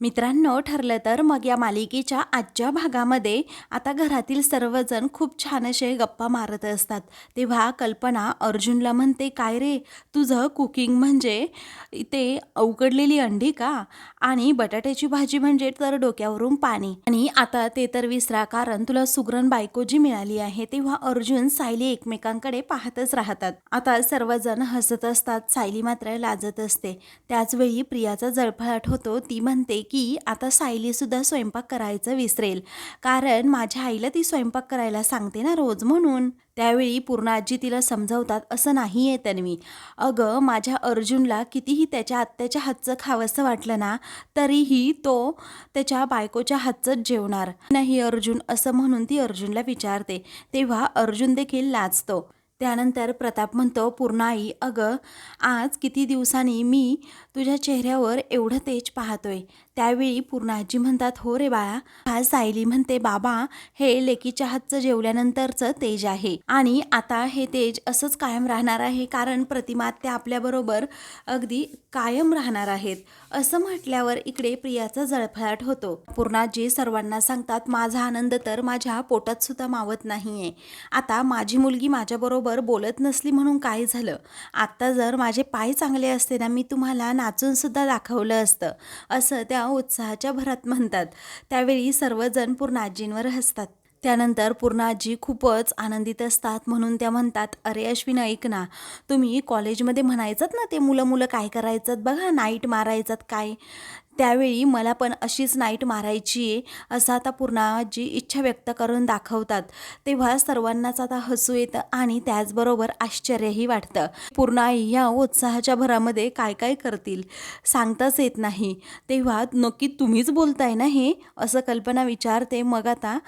मित्रांनो ठरलं तर मग या मालिकेच्या आजच्या भागामध्ये आता घरातील सर्वजण खूप छान असे गप्पा मारत असतात. तेव्हा कल्पना अर्जुनला म्हणते काय रे तुझं कुकिंग म्हणजे ते अवकडलेली अंडी का? आणि बटाट्याची भाजी म्हणजे तर डोक्यावरून पाणी. आणि आता ते तर विसरा कारण तुला सुगरण बायको जी मिळाली आहे तेव्हा अर्जुन सायली एकमेकांकडे पाहतच राहतात. आता सर्वजण हसत असतात सायली मात्र लाजत असते. त्याचवेळी प्रियाचा जळफळाट होतो ती म्हणते की आता सायलीसुद्धा स्वयंपाक करायचं विसरेल. कारण माझ्या आईला ती स्वयंपाक करायला सांगते ना रोज म्हणून. त्यावेळी पूर्ण आजी तिला समजवतात असं नाही आहे तन्वी. अगं माझ्या अर्जुनला कितीही त्याच्या आत्याच्या हातचं खावंसं वाटलं ना तरीही तो त्याच्या बायकोच्या हातचंच जेवणार. नाही अर्जुन असं म्हणून ती अर्जुनला विचारते. तेव्हा अर्जुन देखील लाजतो. त्यानंतर प्रताप म्हणतो पूर्णाई अगं आज किती दिवसांनी मी तुझ्या चेहऱ्यावर एवढं तेज पाहतोय. त्यावेळी पूर्णाजी म्हणतात हो रे बाळा. हा सायली म्हणते बाबा हे लेकीच्या हातचं जेवल्यानंतरचं तेज आहे आणि आता हे तेज असंच कायम राहणार आहे कारण प्रतिमा त्या आपल्याबरोबर अगदी कायम राहणार आहेत. असं म्हटल्यावर इकडे प्रियाचा जळफळाट होतो. पूर्णाजी सर्वांना सांगतात माझा आनंद तर माझ्या पोटात सुद्धा मावत नाहीये. आता माझी मुलगी माझ्याबरोबर बोलत नसली म्हणून काय झालं? आत्ता जर माझे पाय चांगले असते ना मी तुम्हाला नाचून सुद्धा दाखवलं असतं. असं त्या उत्साहाच्या भरात म्हणतात. त्यावेळी सर्वजण पूर्ण आजींवर हसतात. त्यानंतर पूर्ण आजी खूपच आनंदित असतात म्हणून त्या म्हणतात अरे अश्विन ऐक ना तुम्ही कॉलेजमध्ये म्हणायचात ना ते मुलं मुलं काय करायचं बघा नाईट मारायचात काय? त्यावेळी मला पण अशीच नाईट मारायची आहे असं आता पूर्णाजी इच्छा व्यक्त करून दाखवतात. तेव्हा सर्वांनाच आता हसू येतं आणि त्याचबरोबर आश्चर्यही वाटतं. पूर्ण ह्या उत्साहाच्या भरामध्ये काय काय करतील? सांगताच येत नाही. तेव्हा नक्की तुम्हीच बोलताय ना हे? असं कल्पना विचारते. मग आता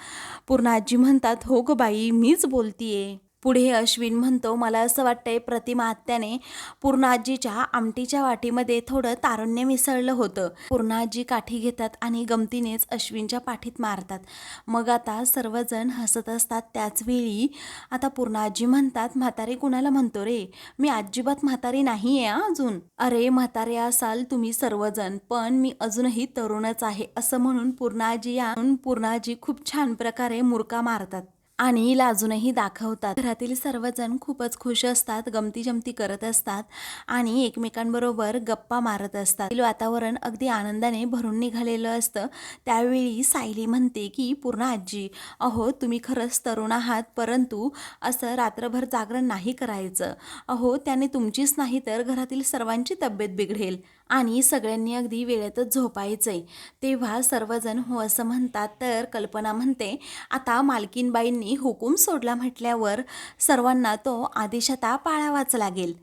पूर्णाजी म्हणतात हो ग बाई मीच बोलतीये. पुढे अश्विन म्हणतो मला असं वाटतंय प्रतिमा आत्याने पूर्णाजीच्या आमटीच्या वाटीमध्ये थोडं तारुण्य मिसळलं होतं. पूर्णाजी काठी घेतात आणि गमतीनेच अश्विनच्या पाठीत मारतात. मग आता सर्वजण हसत असतात त्याच वेळी. आता पूर्णाजी म्हणतात म्हातारी कुणाला म्हणतो रे? मी अजिबात म्हातारी नाही आहे अजून. अरे म्हातारे असाल तुम्ही सर्वजण पण मी अजूनही तरुणच आहे असं म्हणून पूर्णाजी या पूर्णाजी खूप छान प्रकारे मुरका मारतात. आणि लाजूनही दाखवतात. घरातील सर्वजण खूपच खुश असतात गमती जमती करत असतात आणि एकमेकांबरोबर गप्पा मारत असतात. वातावरण अगदी आनंदाने भरून निघालेलं असतं. त्यावेळी सायली म्हणते की पूर्ण आजी अहो तुम्ही खरंच तरुण आहात परंतु असं रात्रभर जागरण नाही करायचं. अहो त्याने तुमचीच नाही तर घरातील सर्वांची तब्येत बिघडेल. आणि सगळ्यांनी अगदी वेळेतच झोपायचंय. तेव्हा सर्वजण हो असं म्हणतात तर कल्पना म्हणते आता मालकीनबाईंनी हुकूम सोडला म्हटल्यावर सर्वांना तो आदेश आता पाळावाच लागेल.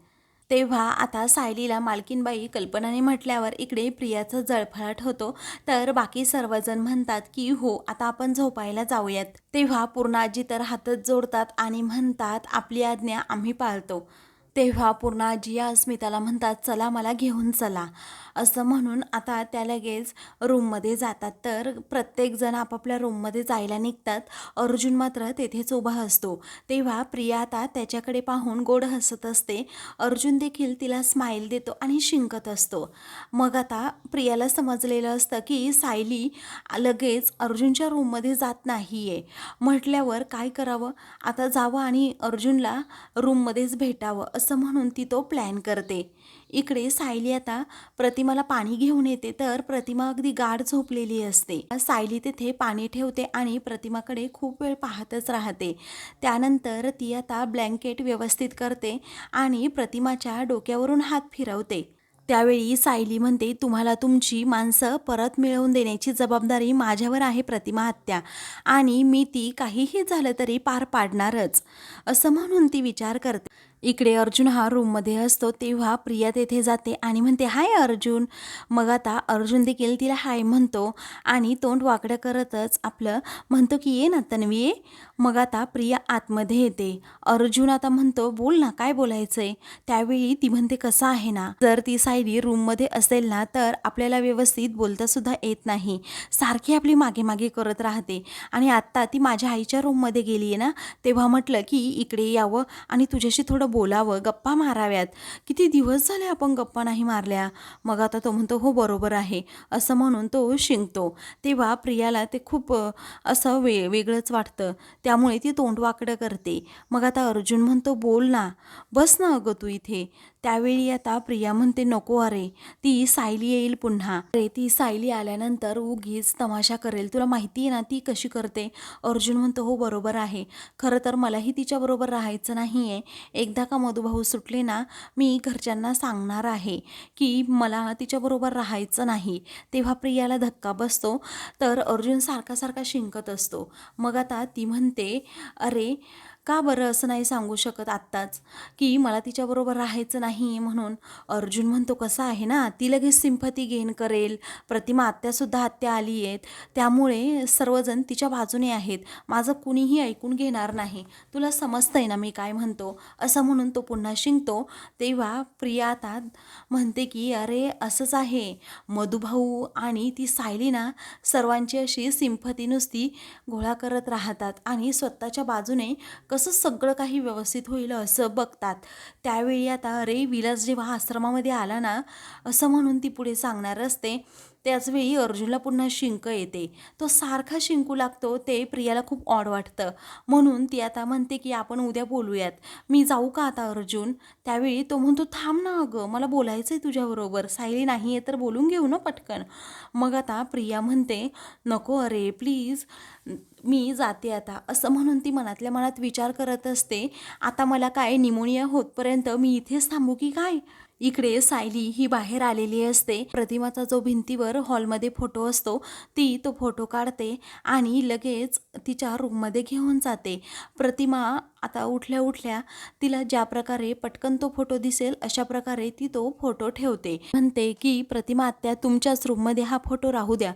तेव्हा आता सायलीला मालकीनबाई कल्पनाने म्हटल्यावर इकडे प्रियाचा जळफळाट होतो तर बाकी सर्वजण म्हणतात की हो आता आपण झोपायला जाऊयात. तेव्हा पूर्णाजी तर हातच जोडतात आणि म्हणतात आपली आज्ञा आम्ही पाळतो. तेव्हा पूर्णाजी या अस्मिताला म्हणतात चला मला घेऊन चला. असं म्हणून आता त्या लगेच रूममध्ये जातात. तर प्रत्येकजण आपापल्या रूममध्ये जायला निघतात. अर्जुन मात्र तेथेच उभा असतो. तेव्हा प्रिया आता त्याच्याकडे पाहून गोड हसत असते. अर्जुन देखील तिला स्माईल देतो आणि शिंकत असतो. मग आता प्रियाला समजलेलं असतं की सायली लगेच अर्जुनच्या रूममध्ये जात नाही आहे म्हटल्यावर काय करावं? आता जावं आणि अर्जुनला रूममध्येच भेटावं असं म्हणून ती तो प्लॅन करते. इकडे सायली आता प्रतिमाला पाणी घेऊन येते तर प्रतिमा अगदी गाढ झोपलेली असते. सायली तेथे पाणी ठेवते आणि प्रतिमाकडे खूप वेळ पाहतच राहते. त्यानंतर ती आता ब्लँकेट व्यवस्थित करते आणि प्रतिमाच्या डोक्यावरून हात फिरवते. त्यावेळी सायली म्हणते तुम्हाला तुमची माणसं परत मिळवून देण्याची जबाबदारी माझ्यावर आहे प्रतिमा हत्या आणि मी ती काहीही झालं तरी पार पाडणारच. असं म्हणून ती विचार करते. इकडे अर्जुन हा रूममध्ये असतो तेव्हा प्रिया तेथे जाते आणि म्हणते हाय अर्जुन. मग आता अर्जुन देखील तिला हाय म्हणतो आणि तोंड वाकडं करतच आपलं म्हणतो की ये ना तन्वी ये मग आता प्रिया आतमध्ये येते. अर्जुन आता म्हणतो बोल ना काय बोलायचंय? त्यावेळी ती म्हणते कसं आहे ना जर ती सायली रूममध्ये असेल ना तर आपल्याला व्यवस्थित बोलता सुद्धा येत नाही. सारखी आपली मागे मागे करत राहते. आणि आत्ता ती माझ्या आईच्या रूममध्ये गेली आहे ना तेव्हा म्हटलं की इकडे यावं आणि तुझ्याशी थोडं बोलावं गप्पा माराव्यात. किती दिवस झाले आपण गप्पा नाही मारल्या? मग आता तो म्हणतो हो बरोबर आहे. असं म्हणून तो शिंकतो. तेव्हा प्रियाला ते खूप असं वे वेगळंच वाटतं. त्यामुळे ती तोंड वाकडं करते. मग आता अर्जुन म्हणतो बोल ना. बस ना अगं तू इथे. त्यावेळी आता प्रिया म्हणते नको अरे ती सायली येईल पुन्हा. अरे ती सायली आल्यानंतर उगीच तमाशा करेल. तुला माहिती आहे ना ती कशी करते? अर्जुन म्हणतो हो बरोबर आहे. खरं तर मलाही तिच्याबरोबर राहायचं नाही आहे एकदा का मधुभाऊ सुटले ना मी घरच्यांना सांगणार आहे की मला तिच्याबरोबर राहायचं नाही. तेव्हा प्रियाला धक्का बसतो तर अर्जुन सारखा सारखा शिंकत असतो. मग आता ती म्हणते अरे का बरं असं नाही सांगू शकत आत्ताच? की मला तिच्याबरोबर राहायचं नाही म्हणून. अर्जुन म्हणतो कसं आहे ना ती लगेच सिंपती गेन करेल. प्रतिमा आत्यासुद्धा आत्या आली आहेत त्यामुळे सर्वजण तिच्या बाजूने आहेत. माझं कुणीही ऐकून घेणार नाही. तुला समजतंय ना मी काय म्हणतो? असं म्हणून तो पुन्हा शिंकतो. तेव्हा प्रिया आता म्हणते की अरे असंच आहे. मधुभाऊ आणि ती सायली ना सर्वांची अशी सिंपती नुसती गोळा करत राहतात आणि स्वतःच्या बाजूने कसं सगळं काही व्यवस्थित होईल असं बघतात. त्यावेळी आता अरे विलास जेव्हा आश्रमामध्ये आला ना असं म्हणून ती पुढे सांगणार असते. त्याचवेळी अर्जुनला पुन्हा शिंक येते. तो सारखा शिंकू लागतो ते प्रियाला खूप ऑड वाटतं. म्हणून ती आता म्हणते की आपण उद्या बोलूयात. मी जाऊ का आता अर्जुन? त्यावेळी तो म्हणतो थांब ना अगं मला बोलायचं आहे तुझ्याबरोबर. सायली नाही आहे तर बोलून घेऊ ना पटकन. मग आता प्रिया म्हणते नको अरे प्लीज मी जाते आता. असं म्हणून ती मनातल्या मनात विचार करत असते आता मला काय निमोनिया होतपर्यंत मी इथेच थांबू की काय? इकडे सायली ही बाहेर आलेली असते. प्रतिमाचा जो भिंतीवर हॉलमध्ये फोटो असतो ती तो फोटो काढते आणि लगेच तिच्या रूममध्ये घेऊन जाते. प्रतिमा आता उठल्या उठल्या तिला ज्या प्रकारे पटकन तो फोटो दिसेल अशा प्रकारे ती तो फोटो ठेवते. म्हणते की प्रतिमा आत्या तुमच्याच रूममध्ये हा फोटो राहू द्या.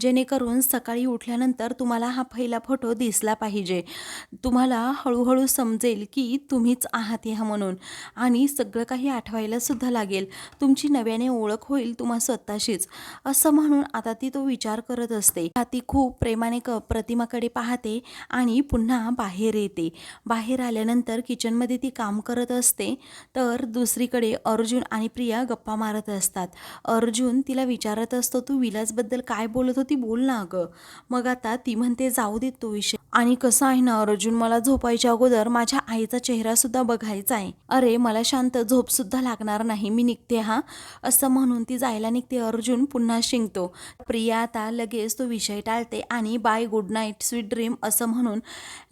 जेणेकरून सकाळी उठल्यानंतर तुम्हाला हा पहिला फोटो दिसला पाहिजे. तुम्हाला हळूहळू समजेल की तुम्हीच आहात ह्या म्हणून. आणि सगळं काही आठवायला सुद्धा लागेल. तुमची नव्याने ओळख होईल तुम्हा स्वतःशीच. असं म्हणून आता ती तो विचार करत असते. ती खूप प्रेमाने क प्रतिमाकडे पाहते आणि पुन्हा बाहेर येते. बाहेर आल्यानंतर किचनमध्ये ती काम करत असते. तर दुसरीकडे अर्जुन आणि प्रिया गप्पा मारत असतात. अर्जुन तिला विचारत असतो तू विलासबद्दल काय बोलत होती? बोल ना अगं मग आता ती म्हणते जाऊ देत तो विषय. आणि कसं आहे ना अर्जुन मला झोपायच्या अगोदर माझ्या आईचा चेहरा सुद्धा बघायचा आहे. अरे मला शांत झोप सुद्धा लागणार नाही मी निघते हा. असं म्हणून ती जायला निघते. अर्जुन पुन्हा शिंकतो. प्रिया आता लगेच तो विषय टाळते आणि bye good night sweet dream असं म्हणून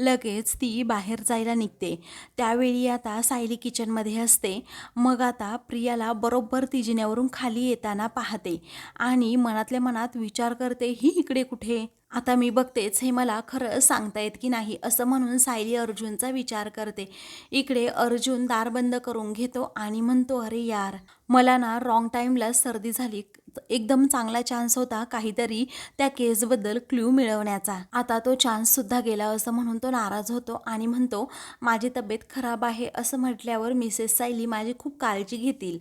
लगेच ती बाहेर जायला निघते. त्यावेळी आता सायली किचनमध्ये असते. मग आता प्रियाला बरोबर ती जिन्यावरून खाली येताना पाहते आणि मनातल्या मनात विचार करते ही इकडे कुठे? आता मी बघतेच हे मला खरं सांगता येत की नाही? असं म्हणून सायली अर्जुनचा विचार करते. इकडे अर्जुन दार बंद करून घेतो आणि म्हणतो अरे यार मला ना रॉंग टाईमला सर्दी झाली. एकदम चांगला चान्स होता काहीतरी त्या केसबद्दल क्ल्यू मिळवण्याचा. आता तो चान्ससुद्धा गेला असं म्हणून तो नाराज होतो आणि म्हणतो माझी तब्येत खराब आहे असं म्हटल्यावर मिसेस सायली माझी खूप काळजी घेतील.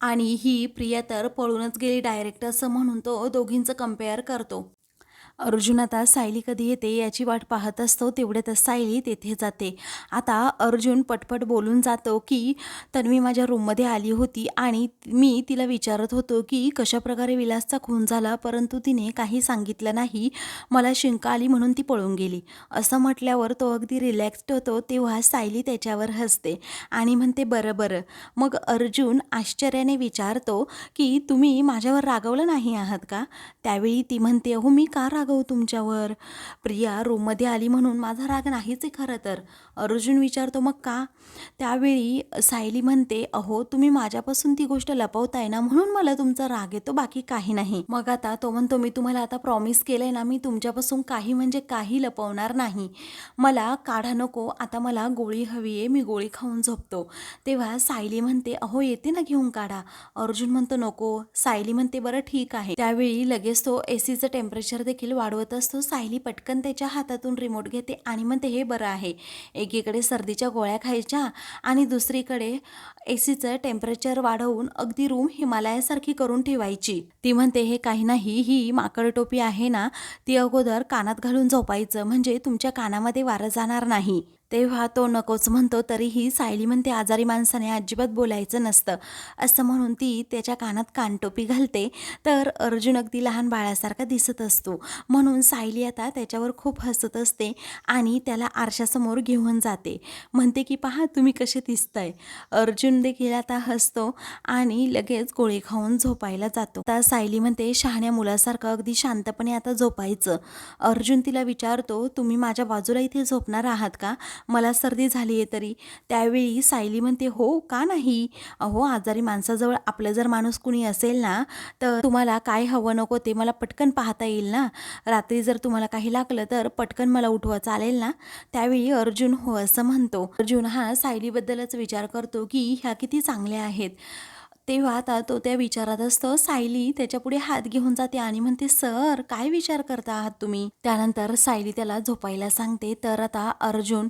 आणि ही प्रिया तर पळूनच गेली डायरेक्ट असं म्हणून तो दोघींचं कंपेअर करतो. अर्जुन आता सायली कधी येते याची वाट पाहत असतो तेवढ्यातच सायली तेथे जाते. आता अर्जुन पटपट बोलून जातो की तन्वी माझ्या रूममध्ये आली होती आणि मी तिला विचारत होतो की कशाप्रकारे विलासचा खून झाला परंतु तिने काही सांगितलं नाही. मला शिंका आली म्हणून ती पळून गेली. असं म्हटल्यावर तो अगदी रिलॅक्स्ड होतो तेव्हा सायली त्याच्यावर हसते आणि म्हणते बरं बरं. मग अर्जुन आश्चर्याने विचारतो की तुम्ही माझ्यावर रागवलं नाही आहात का? त्यावेळी ती म्हणते हो मी का रागव तुमच्यावर. प्रिया रूममध्ये आली म्हणून माझा राग नाहीच आहे खरं तर. अर्जुन विचारतो मग का? त्यावेळी सायली म्हणते अहो तुम्ही माझ्यापासून ती गोष्ट लपवताय ना म्हणून मला तुमचा राग येतो बाकी काही नाही. मग आता तो म्हणतो मी तुम्हाला आता प्रॉमिस केलं आहे ना मी तुमच्यापासून काही म्हणजे काही लपवणार नाही. मला काढा नको आता मला गोळी हवी आहे मी गोळी खाऊन झोपतो. तेव्हा सायली म्हणते अहो येते ना घेऊन काढा. अर्जुन म्हणतो नको. सायली म्हणते बरं ठीक आहे. त्यावेळी लगेच तो एसीचं टेम्परेचर देखील वाढवत असतो सायली पटकन त्याच्या हातातून रिमोट घेते आणि म्हणते हे बरं आहे. एकीकडे सर्दीच्या गोळ्या खायच्या आणि दुसरीकडे ए सीचं टेम्परेचर वाढवून अगदी रूम हिमालयासारखी करून ठेवायची. ती म्हणते हे काही नाही ही माकड टोपी आहे ना ती अगोदर कानात घालून झोपायचं. म्हणजे तुमच्या कानामध्ये वारं जाणार नाही. तेव्हा तो नकोच म्हणतो तरीही सायली म्हणते आजारी माणसाने अजिबात बोलायचं नसतं. असं म्हणून ती त्याच्या कानात कानटोपी घालते. तर अर्जुन अगदी लहान बाळासारखा दिसत असतो. म्हणून सायली आता त्याच्यावर खूप हसत असते आणि त्याला आरशासमोर घेऊन जाते. म्हणते की पहा तुम्ही कसे दिसताय. अर्जुन देखील आता हसतो आणि लगेच गोळी खाऊन झोपायला जातो. आता सायली म्हणते शहाण्या मुलासारखं अगदी शांतपणे आता झोपायचं. अर्जुन तिला विचारतो तुम्ही माझ्या बाजूला इथे झोपणार आहात का? मला सर्दी झाली आहे तरी. त्यावेळी सायली म्हणते हो का नाही? अहो आजारी माणसाजवळ आपलं जर माणूस कुणी असेल ना तर तुम्हाला काय हवं नको ते मला पटकन पाहता येईल ना. रात्री जर तुम्हाला काही लागलं तर पटकन मला उठवा चालेल ना? त्यावेळी अर्जुन हो असं म्हणतो. अर्जुन हा सायलीबद्दलच विचार करतो की ह्या किती चांगल्या आहेत. तेव्हा आता तो त्या विचारात असतो सायली त्याच्यापुढे हात घेऊन जाते आणि म्हणते सर काय विचार करता आहात तुम्ही? त्यानंतर सायली त्याला झोपायला सांगते तर आता अर्जुन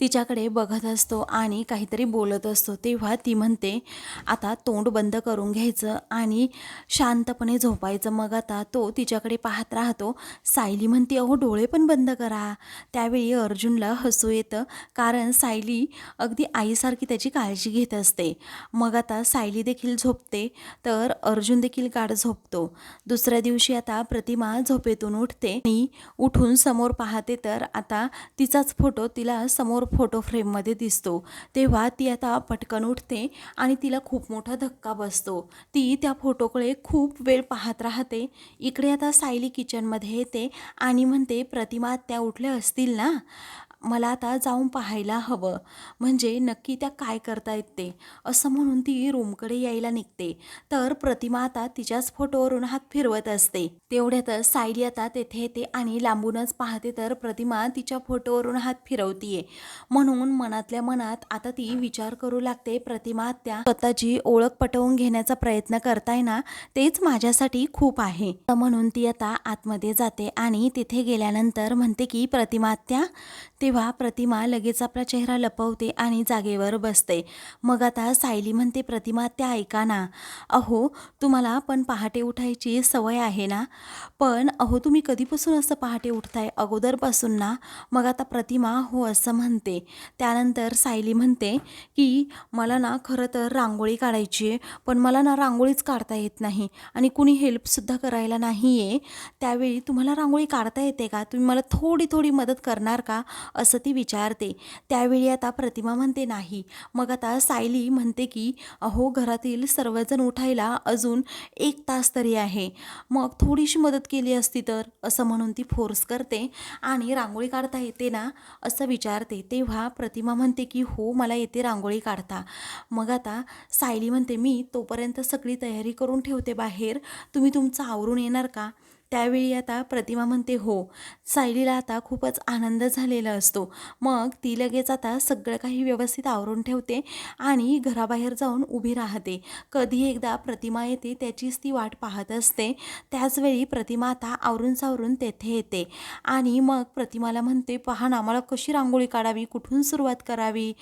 तिच्याकडे बघत असतो आणि काहीतरी बोलत असतो. तेव्हा ती म्हणते आता तोंड बंद करून घ्यायचं आणि शांतपणे झोपायचं. मग आता तो तिच्याकडे पाहत राहतो. सायली म्हणते अहो डोळे पण बंद करा. त्यावेळी अर्जुनला हसू येतं कारण सायली अगदी आईसारखी त्याची काळजी घेत असते. मग आता सायली देखील झोपते तर अर्जुन देखील गाढ झोपतो. दुसऱ्या दिवशी आता प्रतिमा झोपेतून उठते आणि उठून समोर पाहते तर आता तिचाच फोटो तिला समोर फोटो फ्रेममध्ये दिसतो. तेव्हा ती आता पटकन उठते आणि तिला खूप मोठा धक्का बसतो. ती त्या फोटोकडे खूप वेळ पाहत राहते. इकडे आता सायली किचनमध्ये येते आणि म्हणते प्रतिमा त्या उठल्या असतील ना? मला आता जाऊन पाहायला हवं. म्हणजे नक्की त्या काय करतायत ते? असं म्हणून ती रूमकडे यायला निघते. तर प्रतिमा आता तिच्याच फोटोवरून हात फिरवत असते. तेवढ्यातच सायली आता तेथे येते आणि लांबूनच पाहते तर प्रतिमा तिच्या फोटोवरून हात फिरवतीये. म्हणून मनातल्या मनात आता ती विचार करू लागते प्रतिमा त्या स्वतःची ओळख पटवून घेण्याचा प्रयत्न करताय ना तेच माझ्यासाठी खूप आहे. तर म्हणून ती आता आतमध्ये जाते आणि तिथे गेल्यानंतर म्हणते की प्रतिमा ते तेव्हा प्रतिमा लगेच आपला चेहरा लपवते आणि जागेवर बसते. मग आता सायली म्हणते प्रतिमा त्या ऐका ना. अहो तुम्हाला पण पहाटे उठायची सवय आहे ना? पण अहो तुम्ही कधीपासून असं पहाटे उठताय? अगोदरपासून ना? मग आता प्रतिमा हो असं म्हणते. त्यानंतर सायली म्हणते की मला ना खरं तर रांगोळी काढायची आहे पण मला ना रांगोळीच काढता येत नाही आणि कुणी हेल्पसुद्धा करायला नाही आहे त्यावेळी तुम्हाला रांगोळी काढता येते का? तुम्ही मला थोडी थोडी मदत करणार का? असं ती विचारते. त्यावेळी आता प्रतिमा म्हणते नाही. मग आता सायली म्हणते की अहो घरातील सर्वजण उठायला अजून एक तास तरी आहे. मग थोडीशी मदत केली असती तर? असं म्हणून ती फोर्स करते आणि रांगोळी काढता येते ना असं विचारते. तेव्हा प्रतिमा म्हणते की हो मला येते रांगोळी काढता. मग आता सायली म्हणते मी तोपर्यंत सगळी तयारी करून ठेवते बाहेर. तुम्ही तुमचं आवरून येणार का? त्यावेळी आता प्रतिमा म्हणते हो. सायलीला आता खूपच आनंद झालेला असतो. मग ती लगेच आता सगळं काही व्यवस्थित आवरून ठेवते आणि घराबाहेर जाऊन उभी राहते. कधी एकदा प्रतिमा येते त्याचीच ती वाट पाहत असते. त्याचवेळी प्रतिमा आता आवरून सावरून तेथे येते. आणि मग प्रतिमाला म्हणते पहा ना मला कशी रांगोळी काढावी कुठून सुरुवात करावी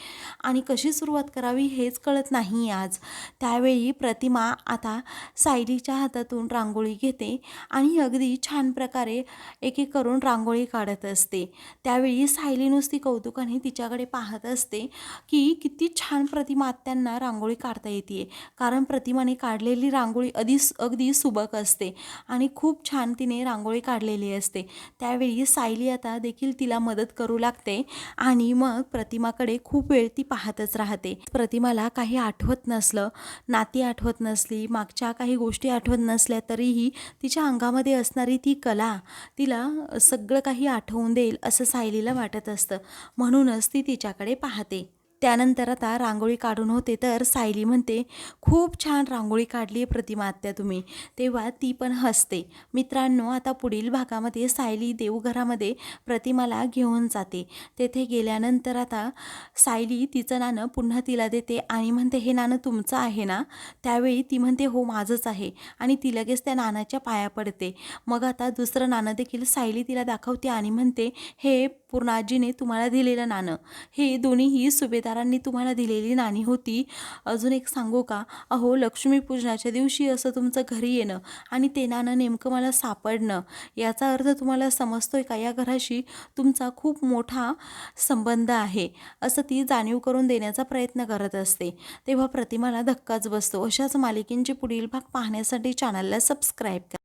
आणि कशी सुरुवात करावी हेच कळत नाही आज. त्यावेळी प्रतिमा आता सायलीच्या हातातून रांगोळी घेते आणि अगदी छान प्रकारे एक एक करून रांगोळी काढत असते. त्यावेळी सायली नुसती कौतुकाने तिच्याकडे पाहत असते की किती छान प्रतिमा आत्यांना रांगोळी काढता येते कारण प्रतिमाने काढलेली रांगोळी अगदी अगदी सुबक असते आणि खूप छान तिने रांगोळी काढलेली असते. त्यावेळी सायली आता देखील तिला मदत करू लागते आणि मग प्रतिमाकडे खूप वेळ ती पाहतच राहते. प्रतिमाला काही आठवत नसलं नाती आठवत नसली मागच्या काही गोष्टी आठवत नसल्या तरीही तिच्या अंगामध्ये असणारी ती कला तिला सगळं काही आठवून देईल असं सायलीला वाटत असतं. म्हणूनच ती तिच्याकडे पाहते. त्यानंतर आता रांगोळी काढून होते तर सायली म्हणते खूप छान रांगोळी काढली आहे प्रतिमा आत्या तुम्ही. तेव्हा ती पण हसते. मित्रांनो आता पुढील भागामध्ये सायली देवघरामध्ये प्रतिमाला घेऊन जाते. तेथे गेल्यानंतर आता सायली तिचं नाणं पुन्हा तिला देते आणि म्हणते हे नाणं तुमचं आहे ना? त्यावेळी ती म्हणते हो माझंच आहे. आणि ती लगेच त्या नानाच्या पाया पडते. मग आता दुसरं नाणं देखील सायली तिला दाखवते आणि म्हणते हे पूर्ण आजीने तुम्हाला दिलेलं नाणं. हे दोन्हीही सुभेदार जोडीदारांनी तुम्हाला दिलेली नाणी होती. अजून एक सांगू का? अहो लक्ष्मीपूजनाच्या दिवशी असं तुमचं घरी येणं आणि ते नाणं नेमकं मला सापडणं याचा अर्थ तुम्हाला समजतोय का? या घराशी तुमचा खूप मोठा संबंध आहे असं ती जाणीव करून देण्याचा प्रयत्न करत असते. तेव्हा प्रतिमाला धक्काच बसतो. अशाच मालिकेंचे पुढील भाग पाहण्यासाठी चॅनलला सबस्क्राईब करा.